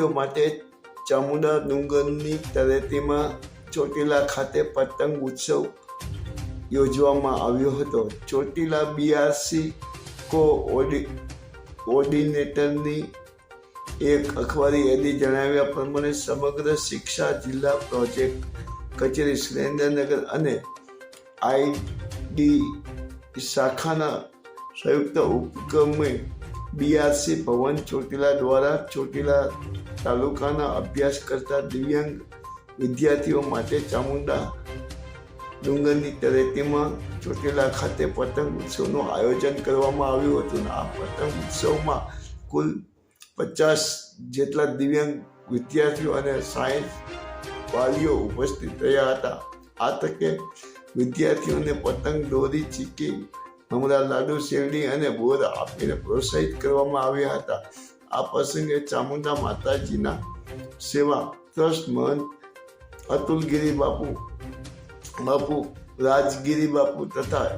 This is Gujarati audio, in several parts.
માટે ચામુંડા ડુંગરની તળેટીમાં ચોટીલા ખાતે પતંગ ઉત્સવ યોજવામાં આવ્યો હતો. ચોટીલા બીઆરસી કો ઓડી, ઓર્ડિનેટરની એક અખબારી યાદી જણાવ્યા પ્રમાણે સમગ્ર શિક્ષા જિલ્લા પ્રોજેક્ટ કચેરી સુરેન્દ્રનગર અને આઈડી શાખાના સંયુક્ત ઉપક્રમે બીઆરસી ભવન ચોટીલા દ્વારા ચોટીલા તાલુકાના અભ્યાસ કરતા દિવ્યાંગ વિદ્યાર્થીઓ માટે ચામુંડા ડુંગરની તળેટીમાં ચોટીલા ખાતે પતંગ ઉત્સવનું આયોજન કરવામાં આવ્યું હતું. આ પતંગ ઉત્સવમાં કુલ પચાસ જેટલા દિવ્યાંગ વિદ્યાર્થીઓ અને સાયન્સ વાલીઓ ઉપસ્થિત રહ્યા હતા. આ તકે વિદ્યાર્થીઓને પતંગ દોરી, ચીકી મમરા લાડુ, શેરડી અને બોર આપીને પ્રોત્સાહિત કરવામાં આવ્યા હતા. આ પ્રસંગે ચામુંડા માતાજીના સેવા ટ્રસ્ટ મહંત અતુલગીરી બાપુ બાપુ રાજગીરી બાપુ તથા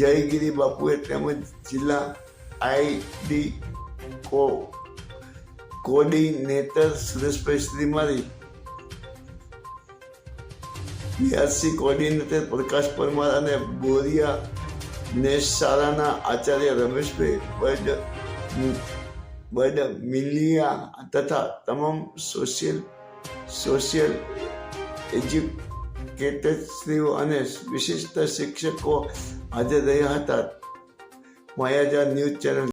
જયગીરી બાપુએ તેમજ જિલ્લા આઈડી કો, કોર્ડિનેટર સુરેશભાઈ શ્રીમારી બીઆરસી કોર્ડિનેટર પ્રકાશ પરમાર અને બોરિયા નેશ શાળાના આચાર્ય રમેશભાઈ બડ બડ મિલિયા તથા તમામ સોશિયલ સોશિયલ એજ્યુકેટર્સશ્રીઓ અને વિશિષ્ટ શિક્ષકો હાજર રહ્યા હતા. માયાજા ન્યૂઝ ચેનલ